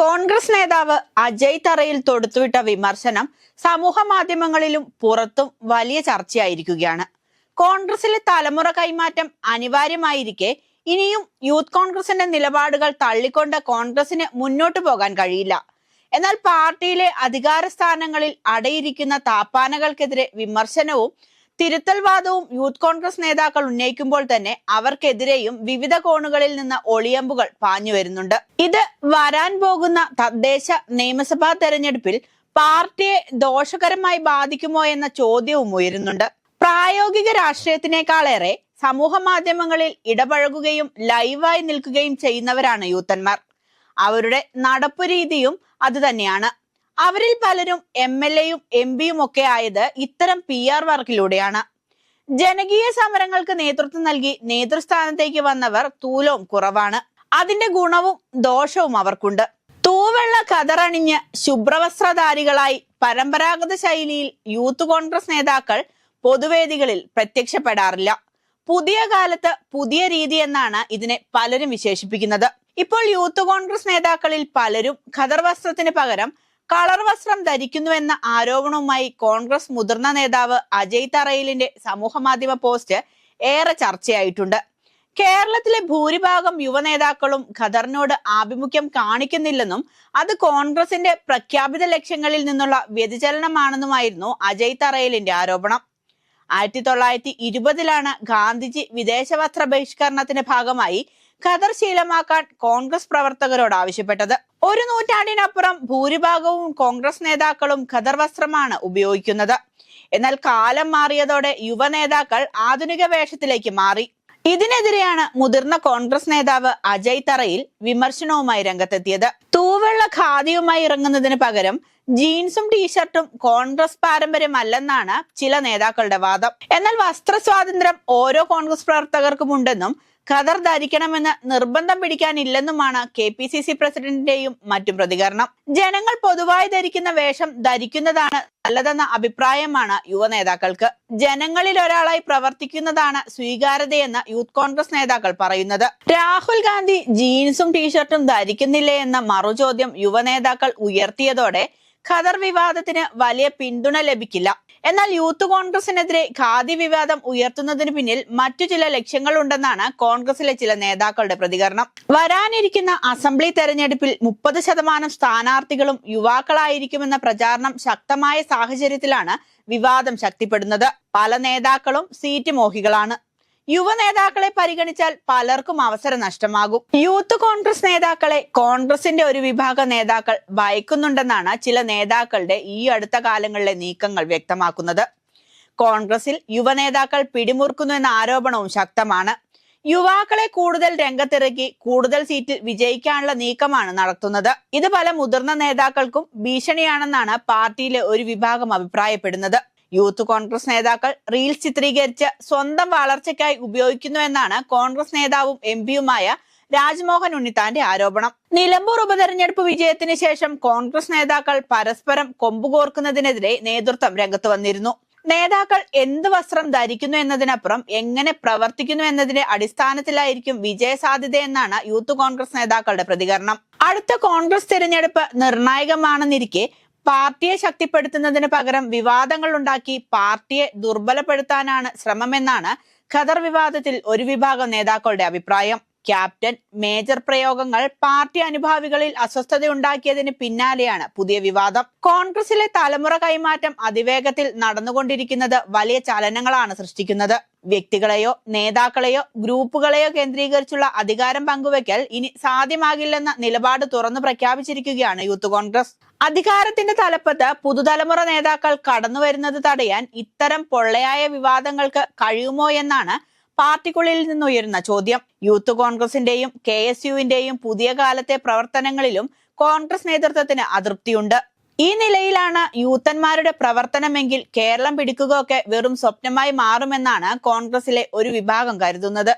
കോൺഗ്രസ് നേതാവ് അജയ് തറയിൽ തൊടുത്തുവിട്ട വിമർശനം സമൂഹ മാധ്യമങ്ങളിലും പുറത്തും വലിയ ചർച്ചയായിരിക്കുകയാണ്. കോൺഗ്രസിലെ തലമുറ കൈമാറ്റം അനിവാര്യമായിരിക്കെ ഇനിയും യൂത്ത് കോൺഗ്രസിന്റെ നിലപാടുകൾ തള്ളിക്കൊണ്ട് കോൺഗ്രസിന് മുന്നോട്ടു പോകാൻ കഴിയില്ല. എന്നാൽ പാർട്ടിയിലെ അധികാര സ്ഥാനങ്ങളിൽ അടയിരിക്കുന്ന താപ്പാനകൾക്കെതിരെ വിമർശനവും തിരുത്തൽവാദവും യൂത്ത് കോൺഗ്രസ് നേതാക്കൾ ഉന്നയിക്കുമ്പോൾ തന്നെ അവർക്കെതിരെയും വിവിധ കോണുകളിൽ നിന്ന് ഒളിയമ്പുകൾ പാഞ്ഞു വരുന്നുണ്ട്. ഇത് വരാൻ പോകുന്ന തദ്ദേശ നിയമസഭാ തെരഞ്ഞെടുപ്പിൽ പാർട്ടിയെ ദോഷകരമായി ബാധിക്കുമോ എന്ന ചോദ്യവും ഉയരുന്നുണ്ട്. പ്രായോഗിക രാഷ്ട്രീയത്തിനേക്കാളേറെ സമൂഹ മാധ്യമങ്ങളിൽ ഇടപഴകുകയും ലൈവായി നിൽക്കുകയും ചെയ്യുന്നവരാണ് യൂത്തന്മാർ. അവരുടെ നടപ്പു രീതിയും അത് തന്നെയാണ്. അവരിൽ പലരും എം എൽ എയും എം പിയും ഒക്കെ ആയത് ഇത്തരം പി ആർ വർക്കിലൂടെയാണ്. ജനകീയ സമരങ്ങൾക്ക് നേതൃത്വം നൽകി നേതൃസ്ഥാനത്തേക്ക് വന്നവർ തൂലവും കുറവാണ്. അതിന്റെ ഗുണവും ദോഷവും അവർക്കുണ്ട്. തൂവെള്ള കതറണിഞ്ഞ് ശുഭ്രവസ്ത്രധാരികളായി പരമ്പരാഗത ശൈലിയിൽ യൂത്ത് കോൺഗ്രസ് നേതാക്കൾ പൊതുവേദികളിൽ പ്രത്യക്ഷപ്പെടാറില്ല. പുതിയ കാലത്ത് പുതിയ രീതി എന്നാണ് ഇതിനെ പലരും വിശേഷിപ്പിക്കുന്നത്. ഇപ്പോൾ യൂത്ത് കോൺഗ്രസ് നേതാക്കളിൽ പലരും ഖദർ വസ്ത്രത്തിന് പകരം കളർ വസ്ത്രം ധരിക്കുന്നുവെന്ന ആരോപണവുമായി കോൺഗ്രസ് മുതിർന്ന നേതാവ് അജയ് തറയിലിന്റെ സമൂഹ മാധ്യമ പോസ്റ്റ് ഏറെ ചർച്ചയായിട്ടുണ്ട്. കേരളത്തിലെ ഭൂരിഭാഗം യുവനേതാക്കളും ഖദറിനോട് ആഭിമുഖ്യം കാണിക്കുന്നില്ലെന്നും അത് കോൺഗ്രസിന്റെ പ്രഖ്യാപിത ലക്ഷ്യങ്ങളിൽ നിന്നുള്ള വ്യതിചലനമാണെന്നുമായിരുന്നു അജയ് തറയിലിന്റെ ആരോപണം. ആയിരത്തി തൊള്ളായിരത്തി ഇരുപതിലാണ് ഗാന്ധിജി വിദേശ വസ്ത്ര ബഹിഷ്കരണത്തിന്റെ ഭാഗമായി ഖദർ ശീലമാക്കാൻ കോൺഗ്രസ് പ്രവർത്തകരോട് ആവശ്യപ്പെട്ടത്. ഒരു നൂറ്റാണ്ടിനപ്പുറം ഭൂരിഭാഗവും കോൺഗ്രസ് നേതാക്കളും ഖദർ വസ്ത്രമാണ് ഉപയോഗിക്കുന്നത്. എന്നാൽ കാലം മാറിയതോടെ യുവ നേതാക്കൾ ആധുനിക വേഷത്തിലേക്ക് മാറി. ഇതിനെതിരെയാണ് മുതിർന്ന കോൺഗ്രസ് നേതാവ് അജയ് തറയിൽ വിമർശനവുമായി രംഗത്തെത്തിയത്. തൂവെള്ള ഖാദിയുമായി ഇറങ്ങുന്നതിന് പകരം ജീൻസും ടീഷർട്ടും കോൺഗ്രസ് പാരമ്പര്യമല്ലെന്നാണ് ചില നേതാക്കളുടെ വാദം. എന്നാൽ വസ്ത്ര സ്വാതന്ത്ര്യം ഓരോ കോൺഗ്രസ് പ്രവർത്തകർക്കും ഉണ്ടെന്നും ഖദർ ധരിക്കണമെന്ന് നിർബന്ധം പിടിക്കാനില്ലെന്നുമാണ് കെ പി സി സി പ്രസിഡന്റിന്റെയും മറ്റും പ്രതികരണം. ജനങ്ങൾ പൊതുവായി ധരിക്കുന്ന വേഷം ധരിക്കുന്നതാണ് നല്ലതെന്ന അഭിപ്രായമാണ് യുവ നേതാക്കൾക്ക്. ജനങ്ങളിൽ ഒരാളായി പ്രവർത്തിക്കുന്നതാണ് സ്വീകാര്യതയെന്ന് യൂത്ത് കോൺഗ്രസ് നേതാക്കൾ പറയുന്നത്. രാഹുൽ ഗാന്ധി ജീൻസും ടീഷർട്ടും ധരിക്കുന്നില്ലേ എന്ന മറുചോദ്യം യുവ നേതാക്കൾ ഉയർത്തിയതോടെ ഖദർ വിവാദത്തിന് വലിയ പിന്തുണ ലഭിക്കില്ല. എന്നാൽ യൂത്ത് കോൺഗ്രസിനെതിരെ ഖാദി വിവാദം ഉയർത്തുന്നതിന് പിന്നിൽ മറ്റു ചില ലക്ഷ്യങ്ങളുണ്ടെന്നാണ് കോൺഗ്രസിലെ ചില നേതാക്കളുടെ പ്രതികരണം. വരാനിരിക്കുന്ന അസംബ്ലി തെരഞ്ഞെടുപ്പിൽ മുപ്പത് ശതമാനം സ്ഥാനാർത്ഥികളും യുവാക്കളായിരിക്കുമെന്ന പ്രചാരണം ശക്തമായ സാഹചര്യത്തിലാണ് വിവാദം ശക്തിപ്പെടുന്നത്. പല നേതാക്കളും സീറ്റ് മോഹികളാണ്. യുവ നേതാക്കളെ പരിഗണിച്ചാൽ പലർക്കും അവസരം നഷ്ടമാകും. യൂത്ത് കോൺഗ്രസ് നേതാക്കളെ കോൺഗ്രസിന്റെ ഒരു വിഭാഗം നേതാക്കൾ ഭയക്കുന്നുണ്ടെന്നാണ് ചില നേതാക്കളുടെ ഈ അടുത്ത കാലങ്ങളിലെ നീക്കങ്ങൾ വ്യക്തമാക്കുന്നത്. കോൺഗ്രസിൽ യുവ നേതാക്കൾ പിടിമുറുക്കുന്നു എന്ന ആരോപണവും ശക്തമാണ്. യുവാക്കളെ കൂടുതൽ രംഗത്തിറക്കി കൂടുതൽ സീറ്റ് വിജയിക്കാനുള്ള നീക്കമാണ് നടത്തുന്നത്. ഇത് പല മുതിർന്ന നേതാക്കൾക്കും ഭീഷണിയാണെന്നാണ് പാർട്ടിയിലെ ഒരു വിഭാഗം അഭിപ്രായപ്പെടുന്നത്. യൂത്ത് കോൺഗ്രസ് നേതാക്കൾ റീൽസ് ചിത്രീകരിച്ച് സ്വന്തം വളർച്ചയ്ക്കായി ഉപയോഗിക്കുന്നുവെന്നാണ് കോൺഗ്രസ് നേതാവും എം പിയുമായ രാജ്മോഹൻ ഉണ്ണിത്താന്റെ ആരോപണം. നിലമ്പൂർ ഉപതെരഞ്ഞെടുപ്പ് വിജയത്തിന് ശേഷം കോൺഗ്രസ് നേതാക്കൾ പരസ്പരം കൊമ്പുകോർക്കുന്നതിനെതിരെ നേതൃത്വം രംഗത്ത് വന്നിരുന്നു. നേതാക്കൾ എന്ത് വസ്ത്രം ധരിക്കുന്നു എന്നതിനപ്പുറം എങ്ങനെ പ്രവർത്തിക്കുന്നു എന്നതിന്റെ അടിസ്ഥാനത്തിലായിരിക്കും വിജയ സാധ്യതയെന്നാണ് യൂത്ത് കോൺഗ്രസ് നേതാക്കളുടെ പ്രതികരണം. അടുത്ത കോൺഗ്രസ് തിരഞ്ഞെടുപ്പ് നിർണായകമാണെന്നിരിക്കെ പാർട്ടിയെ ശക്തിപ്പെടുത്തുന്നതിന് പകരം വിവാദങ്ങൾ ഉണ്ടാക്കി പാർട്ടിയെ ദുർബലപ്പെടുത്താനാണ് ശ്രമമെന്നാണ് ഖദർ വിവാദത്തിൽ ഒരു വിഭാഗം നേതാക്കളുടെ അഭിപ്രായം. ക്യാപ്റ്റൻ മേജർ പ്രയോഗങ്ങൾ പാർട്ടി അനുഭാവികളിൽ അസ്വസ്ഥത അസ്വസ്ഥതയുണ്ടാക്കിയതിന് പിന്നാലെയാണ് പുതിയ വിവാദം. കോൺഗ്രസിലെ തലമുറ കൈമാറ്റം അതിവേഗത്തിൽ നടന്നുകൊണ്ടിരിക്കുന്നത് വലിയ ചലനങ്ങളാണ് സൃഷ്ടിക്കുന്നത്. വ്യക്തികളെയോ നേതാക്കളെയോ ഗ്രൂപ്പുകളെയോ കേന്ദ്രീകരിച്ചുള്ള അധികാരം പങ്കുവെക്കൽ ഇനി സാധ്യമാകില്ലെന്ന നിലപാട് തുറന്നു പ്രഖ്യാപിച്ചിരിക്കുകയാണ് യൂത്ത് കോൺഗ്രസ്. അധികാരത്തിന്റെ തലപ്പത്ത് പുതുതലമുറ നേതാക്കൾ കടന്നു വരുന്നത് തടയാൻ ഇത്തരം പൊള്ളയായ വിവാദങ്ങൾക്ക് കഴിയുമോ എന്നാണ് പാർട്ടിക്കുള്ളിൽ നിന്നുയരുന്ന ചോദ്യം. യൂത്ത് കോൺഗ്രസിന്റെയും കെ എസ് യുവിന്റെയും പുതിയ കാലത്തെ പ്രവർത്തനങ്ങളിലും കോൺഗ്രസ് നേതൃത്വത്തിന് അതൃപ്തിയുണ്ട്. ഈ നിലയിലാണ് യൂത്തന്മാരുടെ പ്രവർത്തനമെങ്കിൽ കേരളം പിടിക്കുകയൊക്കെ വെറും സ്വപ്നമായി മാറുമെന്നാണ് കോൺഗ്രസിലെ ഒരു വിഭാഗം കരുതുന്നത്.